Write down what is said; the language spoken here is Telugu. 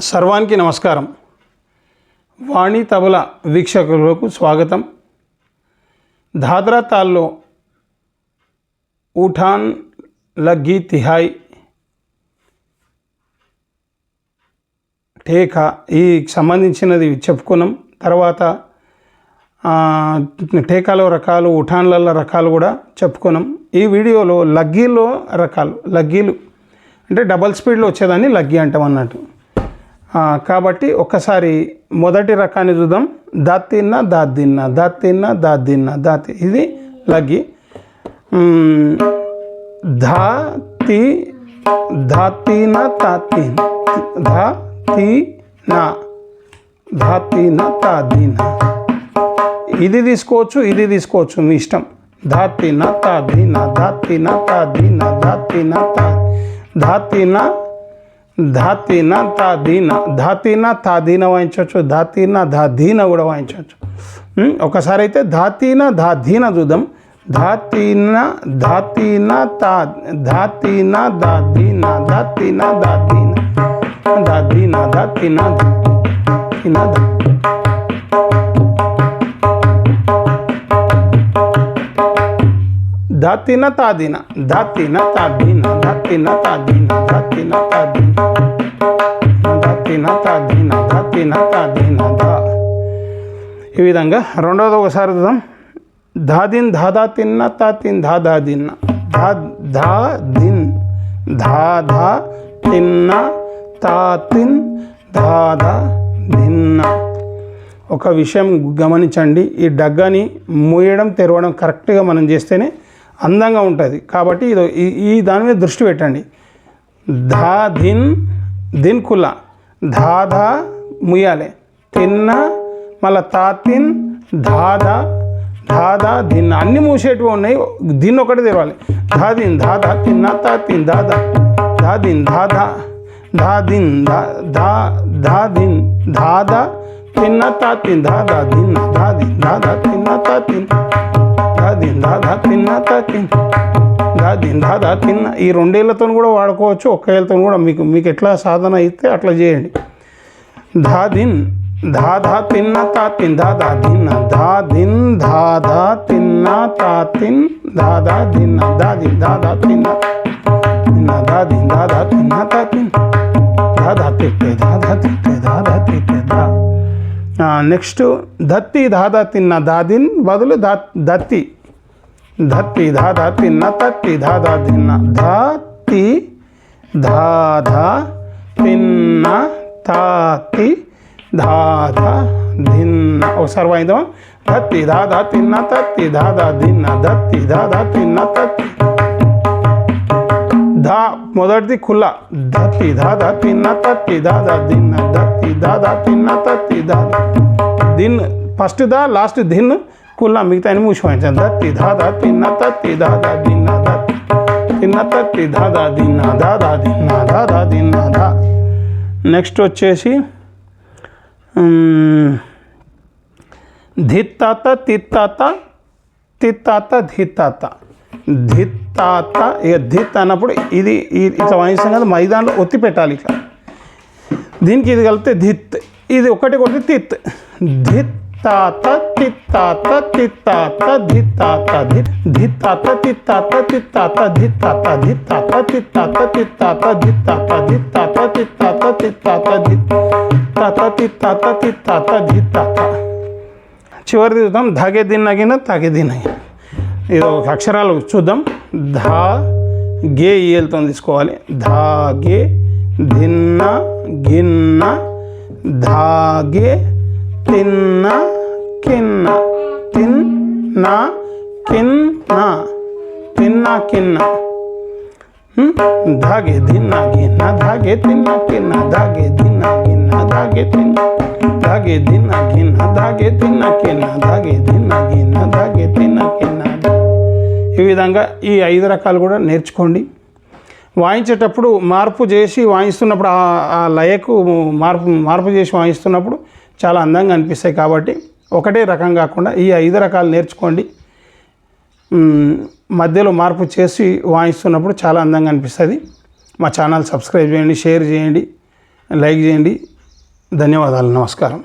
సర్వానికి నమస్కారం. వాణి తబల వీక్షకులకు స్వాగతం. దాద్రా తాల్లో ఉఠాన్ లగ్గి తిహాయ్ టేకా ఈ సంబంధించినది చెప్పుకున్నాం. తర్వాత టేకాలో రకాలు ఉఠాన్ల రకాలు కూడా చెప్పుకున్నాం. ఈ వీడియోలో లగ్గీలో రకాలు లగ్గీలు అంటే డబల్ స్పీడ్లో వచ్చేదాన్ని లగ్గీ అంటాం అన్నట్టు. కాబట్టి ఒక్కసారి మొదటి రకాన్ని చూద్దాం. దాత్తిన్న దాద్దిన్న దాత్తిన్న దాద్దిన్న దాతి ఇది లగ్గి మ్, ధా తి ధాతీన తాతీన ధా తి నా. ధాతీన తాదీన ఇది తీసుకోవచ్చు ఇది తీసుకోవచ్చు మీ ఇష్టం. ధాతిన తాదీన ధాతిన తాదీన ధాతిన తా. ధాతిన ధాతిన తాదీన ధాతిన తాదీన వాయించవచ్చు ధాతిన ధాధీన కూడా వాయించవచ్చు ఉం? ఒకసారి అయితే ధాతిన ధాధీన చూద్దాం ధాతిన ధాతిన తా ధాతిన దాదీన ధాతిన దాదీన దాదీన ధాతిన ధాతిన దా దాతిన తాదిన దాతిన తాదిన దాతిన తాదిన దాతిన తాదిన దాతిన తాదిన దాతిన తాదిన దా ఈ విధంగా రెండవది ఒకసారి చూద్దాం దాదిన్ ధాదా తిన్న తా తిన్ దాదా దిన్న ధా ధా దిన్ ధా ధా తిన్న తా తిన్ దాదా దిన్న ఒక విషయం గమనించండి. ఈ డగ్గాని మూయడం తెరవడం కరెక్ట్గా మనం చేస్తేనే అందంగా ఉంటుంది. కాబట్టి ఇది ఈ- ఈ దాని మీద దృష్టి పెట్టండి. ధా ధిన్ దిన్ కుల ధా ధా ముయ్యాలి. తిన్న మళ్ళీ తా తిన్ ధాదా ధాదా దిన్ అన్ని మూసేటివి ఉన్నాయి. దిన్ ఒకటి తెరవాలి. ధా దిన్ ధాదా తిన్న తా తిన్ దాదా ధా. దిన్ ధాదా ధా దిన్ ధా ధా ధా దిన్ ధాదా తిన్న తా తిన్ దాదా దిన్ ధా దిన్ ధా తిన్న తా తిన్. దా దిన్ దాదా తిన్న తా తిన్ దా దిన్ దాదా తిన్న. ఈ రెండేళ్ళతో కూడా వాడుకోవచ్చు ఒక్క ఏళ్ళతో కూడా. మీకు మీకు ఎట్లా సాధన అయితే అట్లా చేయండి. ధా దిన్ ధా ధా తిన్న తా తిన్ దాదా దిన్న. ధా దిన్ ధా ధా తిన్న తా తిన్ దాదా దిన్న. దా దిన్ దాదా తిన్న. తిన్న దా దిన్ దాదా తిన్న తా తిన్ దాదా తిట్టే దాదా తిట్టే దాదా తిట్టే దా నెక్స్ట్ దత్తి దాదా తిన్న. దాదిన్ బదులు దా దత్తి ధత్తి ధా ధా తిన్న తత్తి ధా ధా తిన్న ధాతి ధా తిన్న తాతి ధా దాదా దిన్న ఒకసారి వాయిద్దాం ధా ధా తిన్న తత్తి ధా ధా దాదా ధత్తి ధా ధా తిన్న తత్తి ధా మొదటిది కుల్ల ధా ధా తిన్న తత్తి ధా ధా దాదా ధత్తి ధా ధా తిన్న తత్తి ధా దిన్ ఫస్ట్ దా లాస్ట్ దిన్ కుల్లా మిగతా అని మూసిపోయించాను దత్తి దాదా తిన్న తత్తి దాదా దిన్న దత్తి తిన్న తత్తి దాదా దిన్న దాదా దిన్న దాదా దిన్న దా నెక్స్ట్ వచ్చేసి ధిత్తాత తిత్తాత తిత్తాత ధిత్తాత ధిత్తాత ఇక ధిత్ అన్నప్పుడు ఇది ఇట్లా వాయిస్తాం కదా మైదానంలో ఒత్తి పెట్టాలి ఇట్లా. దీనికి ఇది కలిపితే ధిత్ ఇది ఒకటి కొట్టి తిత్. ధిత్ ధిత్తాత తిత్తాత తిత్తాత ధిత్తాత ధిత్ ధిత్తాత తిత్తాత తిత్తాత ధిత్తాత ధిత్తాత తిత్తాత తిత్తాత ధిత్తాత ధిత్తాత తిత్తాత తిత్తాత ధిత్తాత తిత్తాత తిత్తాత ధిత్తాత చివరిది చూద్దాం. ధాగే దిన్నగిన తాగే దిన్నగిన. ఇది ఒక అక్షరాలు చూద్దాం. ధా గే ఈఎల్తో తీసుకోవాలి. ధాగే ధిన్న గిన్న ధాగే తిన్న కిన్న. తిన్న కిన్న. తిన్న కిన్న. హ్మ్? ధాగే దిన్న గిన్న. ధాగే తిన్న కిన్న. ధాగే దిన్న గిన్న. ధాగే తిన్న ధాగే దిన్న గిన్న. ధాగే తిన్న కిన్న. ధాగే దిన్న గిన్న. ధాగే తిన్న కిన్న. ఈ విధంగా ఈ ఐదు రకాలు కూడా నేర్చుకోండి. వాయించేటప్పుడు మార్పు చేసి వాయిస్తున్నప్పుడు ఆ లయకు మార్పు మార్పు చేసి వాయిస్తున్నప్పుడు చాలా అందంగా అనిపిస్తాయి కాబట్టి ఒకటే రకం కాకుండా ఈ ఐదు రకాలు నేర్చుకోండి. మధ్యలో మార్పు చేసి వాయిస్తున్నప్పుడు చాలా అందంగా అనిపిస్తుంది. మా ఛానల్ సబ్స్క్రైబ్ చేయండి షేర్ చేయండి లైక్ చేయండి. ధన్యవాదాలు నమస్కారం.